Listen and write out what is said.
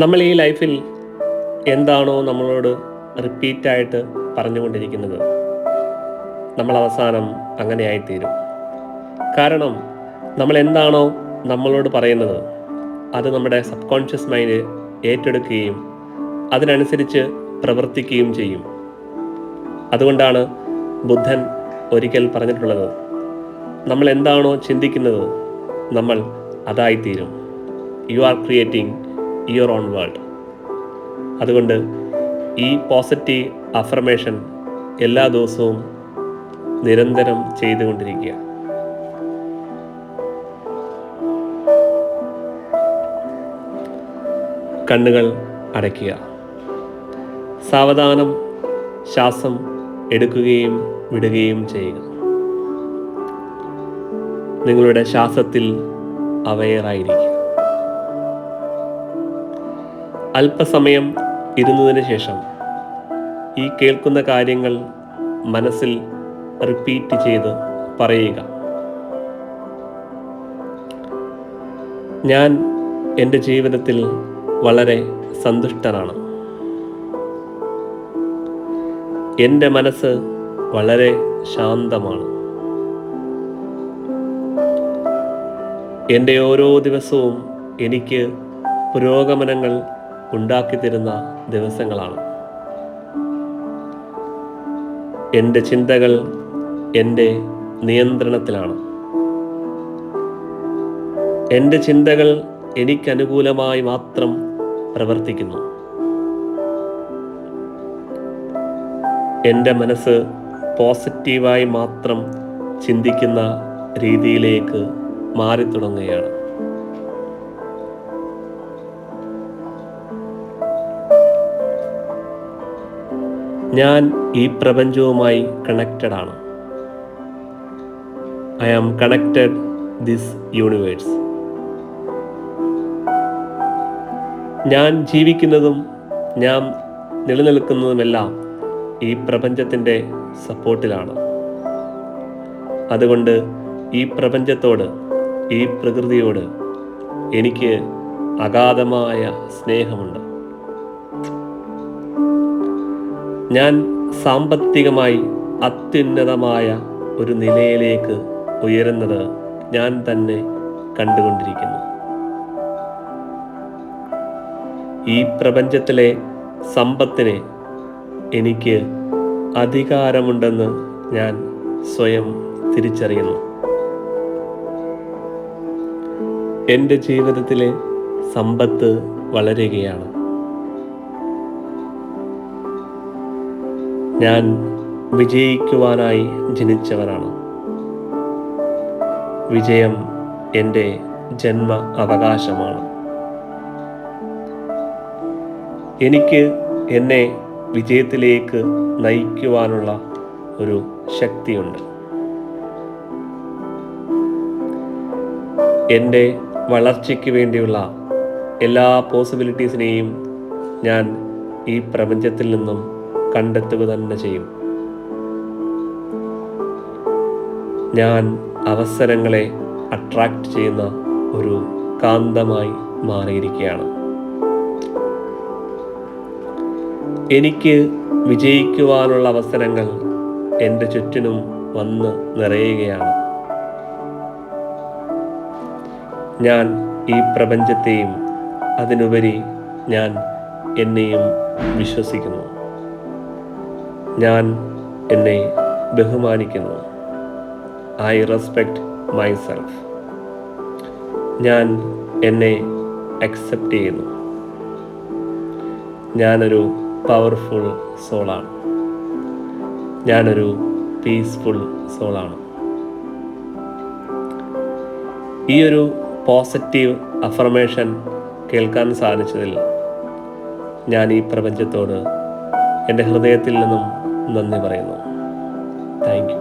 നമ്മൾ ഈ ലൈഫിൽ എന്താണോ നമ്മളോട് റിപ്പീറ്റായിട്ട് പറഞ്ഞുകൊണ്ടിരിക്കുന്നത് നമ്മൾ അവസാനം അങ്ങനെയായിത്തീരും. കാരണം നമ്മൾ എന്താണോ നമ്മളോട് പറയുന്നത് അത് നമ്മുടെ സബ് കോൺഷ്യസ് മൈൻഡ് ഏറ്റെടുക്കുകയും അതിനനുസരിച്ച് പ്രവർത്തിക്കുകയും ചെയ്യും. അതുകൊണ്ടാണ് ബുദ്ധൻ ഒരിക്കൽ പറഞ്ഞിട്ടുള്ളത് നമ്മൾ എന്താണോ ചിന്തിക്കുന്നത് നമ്മൾ അതായിത്തീരും. You are creating your own world അതുകൊണ്ട് ഈ പോസിറ്റീവ് അഫർമേഷൻ എല്ലാ ദിവസവും നിരന്തരം ചെയ്തുകൊണ്ടിരിക്കുക. കണ്ണുകൾ അടയ്ക്കുക. സാവധാനം ശ്വാസം എടുക്കുകയും വിടുകയും ചെയ്യുക. നിങ്ങളുടെ ശ്വാസത്തിൽ അവയറായിരിക്കുക. അല്പസമയം ഇരുന്നതിന് ശേഷം ഈ കേൾക്കുന്ന കാര്യങ്ങൾ മനസ്സിൽ റിപ്പീറ്റ് ചെയ്ത് പറയുക. ഞാൻ എന്റെ ജീവിതത്തിൽ വളരെ സന്തുഷ്ടനാണ്. എന്റെ മനസ്സ് വളരെ ശാന്തമാണ്. എന്റെ ഓരോ ദിവസവും എനിക്ക് പുരോഗമനങ്ങൾ ഉണ്ടാക്കി തരുന്ന ദിവസങ്ങളാണ്. എന്റെ ചിന്തകൾ എന്റെ നിയന്ത്രണത്തിലാണ്. എന്റെ ചിന്തകൾ എനിക്കനുകൂലമായി മാത്രം പ്രവർത്തിക്കുന്നു. എന്റെ മനസ്സ് പോസിറ്റീവായി മാത്രം ചിന്തിക്കുന്ന രീതിയിലേക്ക് മാറി തുടങ്ങുകയാണ് ഞാൻ ഈ പ്രപഞ്ചവുമായി കണക്റ്റഡ് ആണ്. I am connected this universe ഞാൻ ജീവിക്കുന്നതും ഞാൻ നിലനിൽക്കുന്നതുമെല്ലാം ഈ പ്രപഞ്ചത്തിന്റെ സപ്പോർട്ടിലാണ് അതുകൊണ്ട് ഈ പ്രപഞ്ചത്തോട് ഈ പ്രകൃതിയോട് എനിക്ക് അഗാധമായ സ്നേഹമുണ്ട്. ഞാൻ സാമ്പത്തികമായി അത്യുന്നതമായ ഒരു നിലയിലേക്ക് ഉയരുന്നത് ഞാൻ തന്നെ കണ്ടുകൊണ്ടിരിക്കുന്നു. ഈ പ്രപഞ്ചത്തിലെ സമ്പത്തിനെ എനിക്ക് അധികാരമുണ്ടെന്ന് ഞാൻ സ്വയം തിരിച്ചറിയുന്നു. എന്റെ ജീവിതത്തിലെ സമ്പത്ത് വളരുകയാണ്. ഞാൻ വിജയിക്കുവാനായി ജനിച്ചവനാണ്. വിജയം എന്റെ ജന്മ അവകാശമാണ്. എനിക്ക് എന്നെ വിജയത്തിലേക്ക് നയിക്കുവാനുള്ള ഒരു ശക്തിയുണ്ട്. എന്റെ വളർച്ചയ്ക്ക് വേണ്ടിയുള്ള എല്ലാ പോസിബിലിറ്റീസിനെയും ഞാൻ ഈ പ്രപഞ്ചത്തിൽ നിന്നും കണ്ടെത്തുക തന്നെ ചെയ്യും. ഞാൻ അവസരങ്ങളെ അട്രാക്റ്റ് ചെയ്യുന്ന ഒരു കാന്തമായി മാറിയിരിക്കുകയാണ്. എനിക്ക് വിജയിക്കുവാനുള്ള അവസരങ്ങൾ എന്റെ ചുറ്റിനും വന്ന് നിറയുകയാണ്. ഞാൻ ഈ പ്രപഞ്ചത്തെയും അതിനുപരി ഞാൻ എന്നെയും വിശ്വസിക്കുന്നു. ഞാൻ എന്നെ ബഹുമാനിക്കുന്നു. ഐ റെസ്പെക്റ്റ് മൈസെൽഫ് ഞാൻ എന്നെ അക്സെപ്റ്റ് ചെയ്യുന്നു. ഞാനൊരു പവർഫുൾ സോളാണ് ഞാനൊരു പീസ്ഫുൾ സോളാണ് ഈ ഒരു പോസിറ്റീവ് അഫർമേഷൻ കേൾക്കാൻ സാധിച്ചതിൽ ഞാൻ ഈ പ്രപഞ്ചത്തോട് എന്റെ ഹൃദയത്തിൽ നിന്നും നന്ദി പറയുന്നു. Thank you.